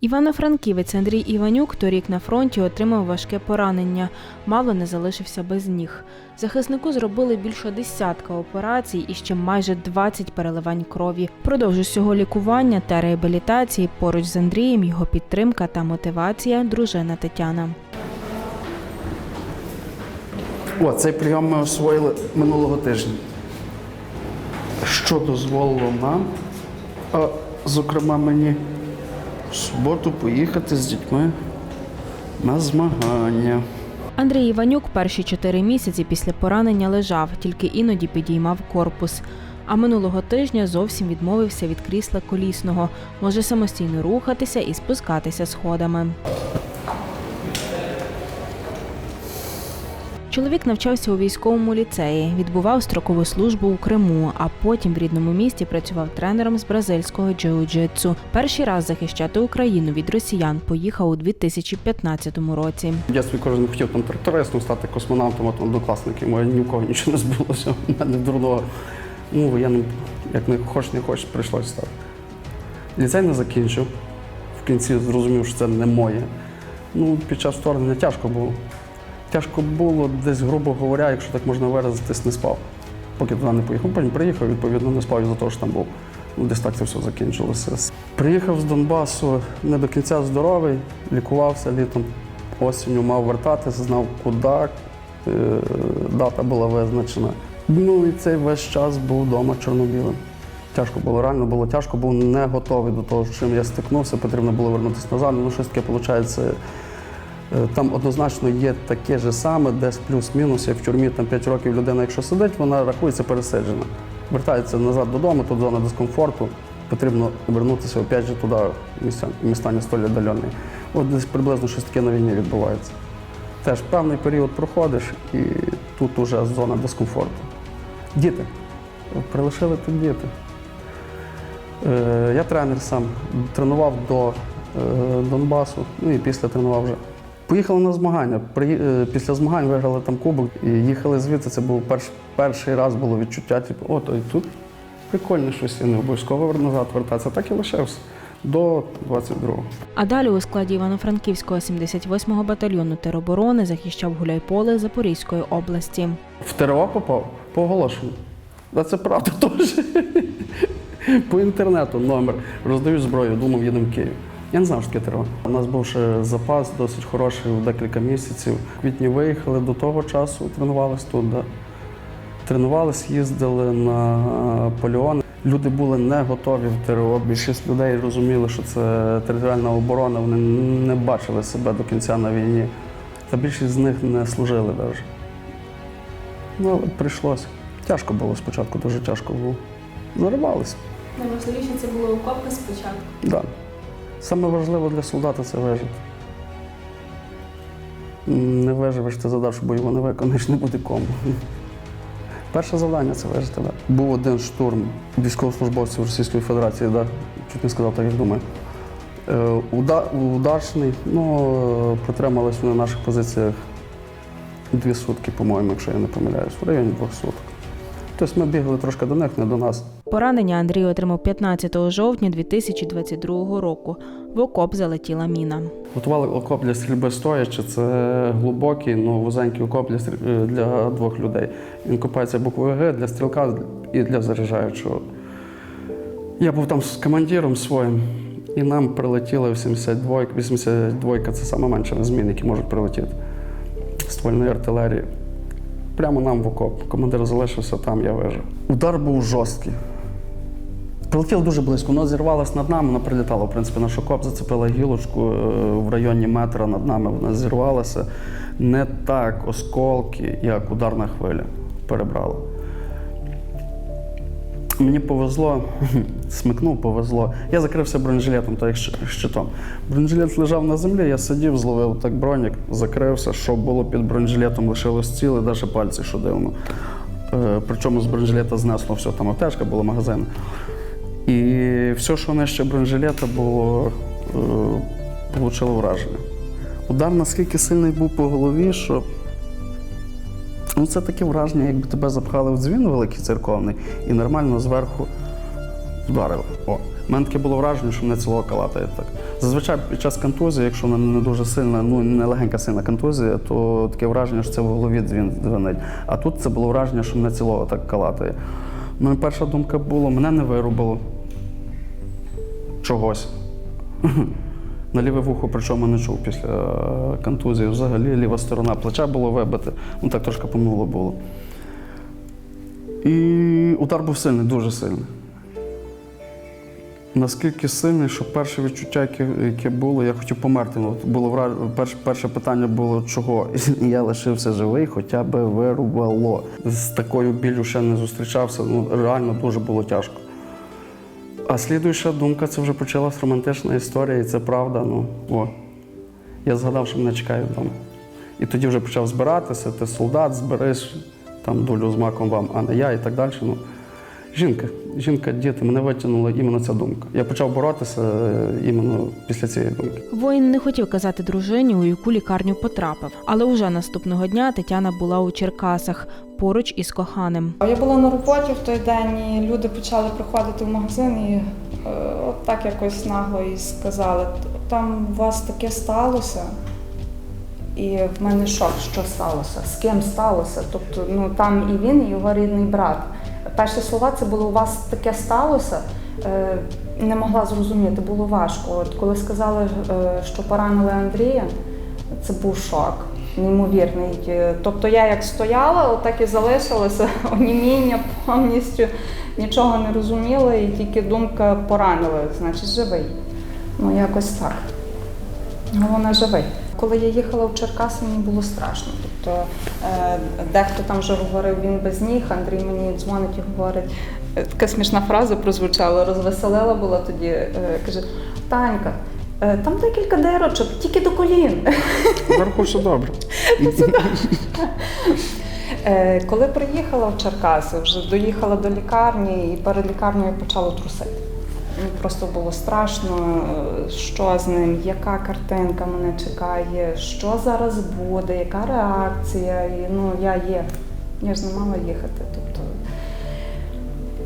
Івано-Франківець Андрій Іванюк торік на фронті отримав важке поранення, мало не залишився без ніг. Захиснику зробили більше десятка операцій і ще майже 20 переливань крові. Продовж усього лікування та реабілітації поруч з Андрієм його підтримка та мотивація дружина Тетяна. О, цей прийом ми освоїли минулого тижня. Що дозволило нам, а, зокрема мені, в суботу поїхати з дітьми на змагання. Андрій Іванюк перші чотири місяці після поранення лежав, тільки іноді підіймав корпус. А минулого тижня зовсім відмовився від крісла колісного, може самостійно рухатися і спускатися сходами. Чоловік навчався у військовому ліцеї, відбував строкову службу у Криму, а потім в рідному місті працював тренером з бразильського джиу-джитсу. Перший раз захищати Україну від росіян поїхав у 2015 році. В дитинстві кожен хотів там трактористом стати космонавтом, а там однокласники мої ні в кого нічого не збулося. У мене дурного. Ну, воєнним, як не хочеш, не хочеш, прийшлося стати. Ліцей не закінчив. В кінці зрозумів, що це не моє. Ну, під час вторгнення тяжко було. Тяжко було десь, грубо говоря, якщо так можна виразитись, не спав. Поки туди не поїхав. Потім приїхав, відповідно, не спав із-за того, що там був. Ну, десь так це все закінчилося. Приїхав з Донбасу не до кінця здоровий, лікувався літом, осінню мав вертатися, знав куди, е, дата була визначена. Ну і цей весь час був вдома чорно-білим. Тяжко було, реально було тяжко, був не готовий до того, з чим я стикнувся, потрібно було вернутися назад. Ну, щось таке виходить. Е, Там однозначно є таке ж саме, десь плюс-мінус, як в тюрмі там 5 років людина, якщо сидить, вона рахується пересиджена. Вертається назад додому, тут зона дискомфорту. Потрібно вернутися опять же туди, місця, міста не столь віддалені. От десь приблизно щось таке на війні відбувається. Теж певний період проходиш і тут уже зона дискомфорту. Діти. Прилишили тут діти. Е, Я тренер сам, тренував до е, Донбасу, ну і після тренував вже. Поїхали на змагання. Е, Після змагань виграли там кубок і їхали звідси. Це був перш, перший раз було відчуття, типу, о, то і тут прикольно щось, я не обов'язково назад вертатися. Так і лишився до 22-го. А далі у складі Івано-Франківського 78-го батальйону тероборони захищав Гуляйполе Запорізької області. В ТРО попав по оголошенню. А це правда теж. По інтернету номер. Роздають зброю, думав, їдемо в Київ. Я не знав, що таке ТРО. У нас був ще запас досить хороший в декілька місяців. В квітні виїхали до того часу, тренувались тут. Да. Тренувались, їздили на поліон. Люди були не готові в ТРО. Більшість людей розуміли, що це територіальна оборона. Вони не бачили себе до кінця на війні. Та більшість з них не служили навіть. Ну, але прийшлося. Тяжко було спочатку, дуже тяжко було. Заривалися. Найважливіше це було окопи спочатку. Да. Саме важливе для солдата це вижити. Не виживеш, ти задачу бойову не виконаєш, не буде кому. Перше завдання це вижити. Да. Був один штурм військовослужбовців Російської Федерації, да. чуть не сказав так, як думаю. Е, уда- Удачний, ну, е, протримались на наших позиціях дві сутки, по-моєму, якщо я не помиляюсь, в районі двох суток. Тобто ми бігали трошки до них, не до нас. Поранення Андрій отримав 15 жовтня 2022 року. В окоп залетіла міна. Готували окоп для стрільби стоячи. Це глибокий, ну вузенький окоп для, стріль- для двох людей. Він копається буквою Г для стрілка і для заряджаючого. Я був там з командиром своїм, і нам прилетіло 82 82 це саме менше змін, які можуть прилетіти ствольної артилерії. Прямо нам в окоп. Командир залишився там, я вижив. Удар був жорсткий. Прилетіло дуже близько, воно зірвалося над нами, воно прилітало, в принципі, наш окоп зацепила гілочку е, в районі метра над нами, вона зірвалася. Не так осколки, як ударна хвиля перебрала. Мені повезло, смикнув, повезло. Я закрився бронежилетом, так як щитом. Бронежилет лежав на землі, я сидів, зловив так бронік, закрився, що було під бронежилетом, лишилось ціле, навіть пальці, що дивно. Е, Причому з бронежилета знесло все, там аптечка була, магазин. І все, що нижче бронежилета було, е, влучило враження. Удар наскільки сильний був по голові, що ну, це таке враження, якби тебе запхали в дзвін великий церковний і нормально зверху вдарили. О. У мене таке було враження, що мене цілого калатає так. Зазвичай під час контузії, якщо вона не дуже сильна, ну не легенька сильна контузія, то таке враження, що це в голові дзвін дзвенить. А тут це було враження, що мене цілого так калатає. Мене перша думка була, мене не вирубило чогось. На ліве вухо, причому не чув після е, контузії. Взагалі ліва сторона плеча було вибите, ну так трошки помило було. І удар був сильний, дуже сильний. Наскільки сильний, що перше відчуття, яке, яке було, я хотів померти. Ну, було перше, перше питання було чого? І я лишився живий, хоча б вирубало. З такою біллю ще не зустрічався. Ну, реально дуже було тяжко. А слідуюча думка це вже почалась романтична історія, і це правда. Ну, о. Я згадав, що мене чекає вдома. І тоді вже почав збиратися, ти солдат, збереш там долю з маком вам, а не я і так далі. Ну, жінка, жінка, діти, мене витягнула іменно ця думка. Я почав боротися е, іменно після цієї думки. Воїн не хотів казати дружині, у яку лікарню потрапив. Але уже наступного дня Тетяна була у Черкасах поруч із коханим. Я була на роботі в той день, і люди почали приходити в магазин і е, от так якось нагло і сказали, там у вас таке сталося. І в мене шок, що сталося, з ким сталося. Тобто, ну там і він, і його рідний брат. Перші слова це було у вас таке сталося. Е, не могла зрозуміти, було важко. От коли сказали, е, що поранили Андрія, це був шок. Неймовірний. Е, Тобто я як стояла, отак і залишилася, оніміння повністю, нічого не розуміла, і тільки думка поранили, значить живий. Ну якось так. Головне живий. Коли я їхала в Черкаси, мені було страшно. Тобто е, дехто там вже говорив, він без ніг, Андрій мені дзвонить і говорить. е, Така смішна фраза прозвучала, розвеселила була тоді. е, Каже: Танька, там декілька дирочок, тільки до колін. Зверху все добре. Коли приїхала в Черкаси, вже доїхала до лікарні і перед лікарнею почало трусити. Просто було страшно, е, що з ним, яка картинка мене чекає, що зараз буде, яка реакція. І, ну, я є. Я ж не мала їхати. Тобто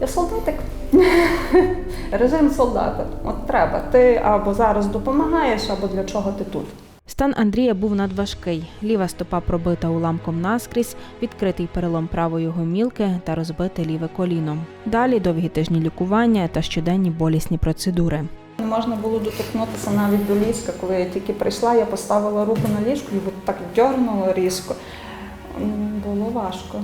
я солдатик. Режим солдата. От треба. Ти або зараз допомагаєш, або для чого ти тут. Стан Андрія був надважкий. Ліва стопа пробита уламком наскрізь, відкритий перелом правої гомілки та розбите ліве коліно. Далі довгі тижні лікування та щоденні болісні процедури. Не можна було доторкнутися навіть до ліжка. Коли я тільки прийшла, я поставила руку на ліжку і так дьорнула різко. Було важко.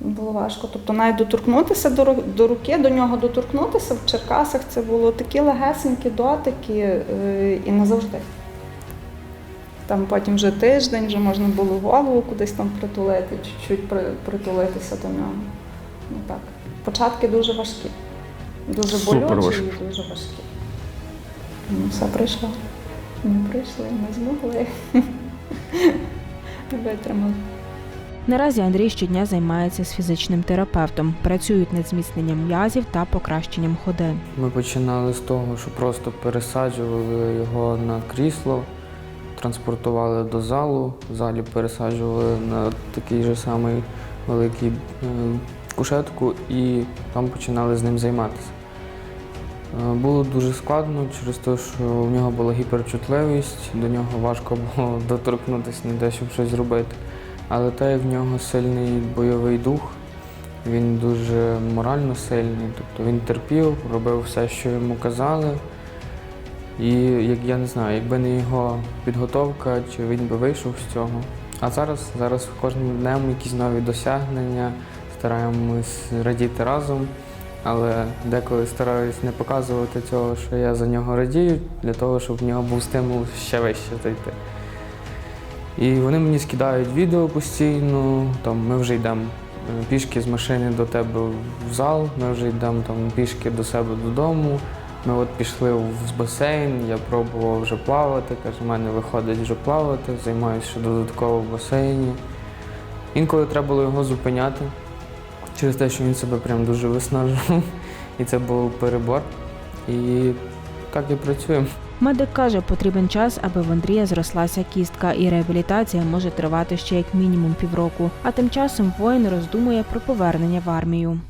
Було важко. Тобто навіть доторкнутися до, до руки, до нього доторкнутися в Черкасах це було такі легесенькі дотики е, і назавжди. Там потім вже тиждень, вже можна було голову кудись там притулити, чуть-чуть притулитися до нього. Ну так. Початки дуже важкі. Дуже болючі і дуже важкі. Ну, все прийшло. Ми прийшли, ми змогли. Витримали. Наразі Андрій щодня займається з фізичним терапевтом, працюють над зміцненням м'язів та покращенням ходи. Ми починали з того, що просто пересаджували його на крісло, транспортували до залу, в залі пересаджували на такий же самий великий е, кушетку і там починали з ним займатися. Е, Було дуже складно через те, що в нього була гіперчутливість, до нього важко було доторкнутися ніде, щоб щось зробити. Але те, як в нього сильний бойовий дух, він дуже морально сильний, тобто він терпів, робив все, що йому казали. І як я не знаю, якби не його підготовка, чи він би вийшов з цього. А зараз, зараз кожним днем якісь нові досягнення, стараємось радіти разом, але деколи стараюсь не показувати цього, що я за нього радію, для того, щоб в нього був стимул ще вище зайти. І вони мені скидають відео постійно, там ми вже йдемо е, пішки з машини до тебе в зал, ми вже йдемо там пішки до себе додому. Ми от пішли в басейн, я пробував вже плавати, каже, в мене виходить вже плавати, займаюся ще додатково в басейні. Інколи треба було його зупиняти через те, що він себе прям дуже виснажував. І це був перебор. І так і працюємо. Медик каже, потрібен час, аби в Андрія зрослася кістка, і реабілітація може тривати ще як мінімум півроку. А тим часом воїн роздумує про повернення в армію.